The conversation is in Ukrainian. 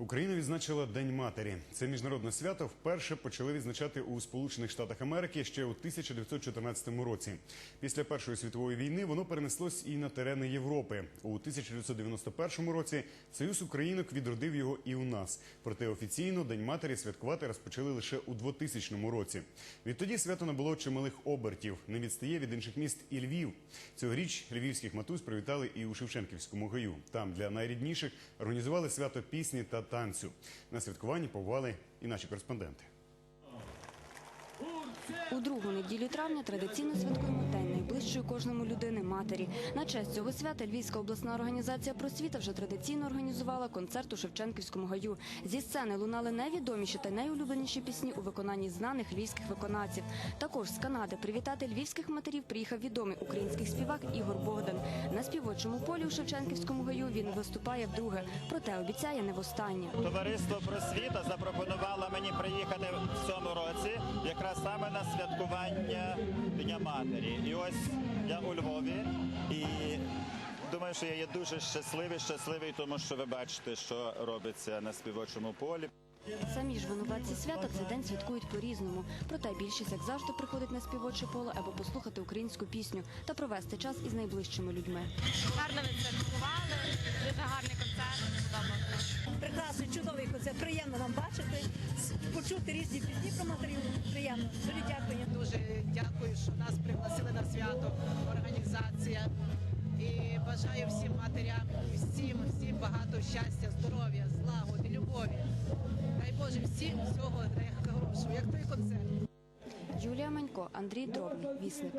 Україна відзначила День матері. Це міжнародне свято вперше почали відзначати у Сполучених Штатах Америки ще у 1914 році. Після Першої світової війни воно перенеслось і на терени Європи. У 1991 році Союз Українок відродив його і у нас. Проте офіційно День матері святкувати розпочали лише у 2000 році. Відтоді свято набуло чималих обертів. Не відстає від інших міст і Львів. Цьогоріч львівських матусь привітали і у Шевченківському гаю. Там для найрідніших організували свято пісні та танцю. На святкуванні побували і наші кореспонденти. У другу неділю травня традиційно святкуємо День найближчої кожному людини матері. На честь цього свята Львівська обласна організація просвіта вже традиційно організувала концерт у Шевченківському гаю. Зі сцени лунали найвідоміші та найулюбленіші пісні у виконанні знаних львівських виконавців. Також з Канади привітати львівських матерів приїхав відомий український співак Ігор Богдан. На співочому полі у Шевченківському гаю він виступає вдруге, проте обіцяє не востаннє. Товариство просвіта запропонувало мені приїхати в цьому якраз саме на святкування Дня матері. І ось я у Львові і думаю, що я є дуже щасливий, щасливий, тому що ви бачите, що робиться на співочому полі. Самі ж винуватці свята цей день святкують по-різному. Проте більшість, як завжди, приходить на співоче поле, аби послухати українську пісню та провести час із найближчими людьми. гарно відсвяткували, дуже гарний концерт, різні пісні про матерів. Приємно. Дуже дякую. Дуже дякую, що нас пригласили на свято, організація. І бажаю всім матерям, всім, всім багато щастя, здоров'я, злагоди, любові. Дай Боже, всім всього найхорошого, як той концерт. Юлія Манько, Андрій Дробний, Вісник.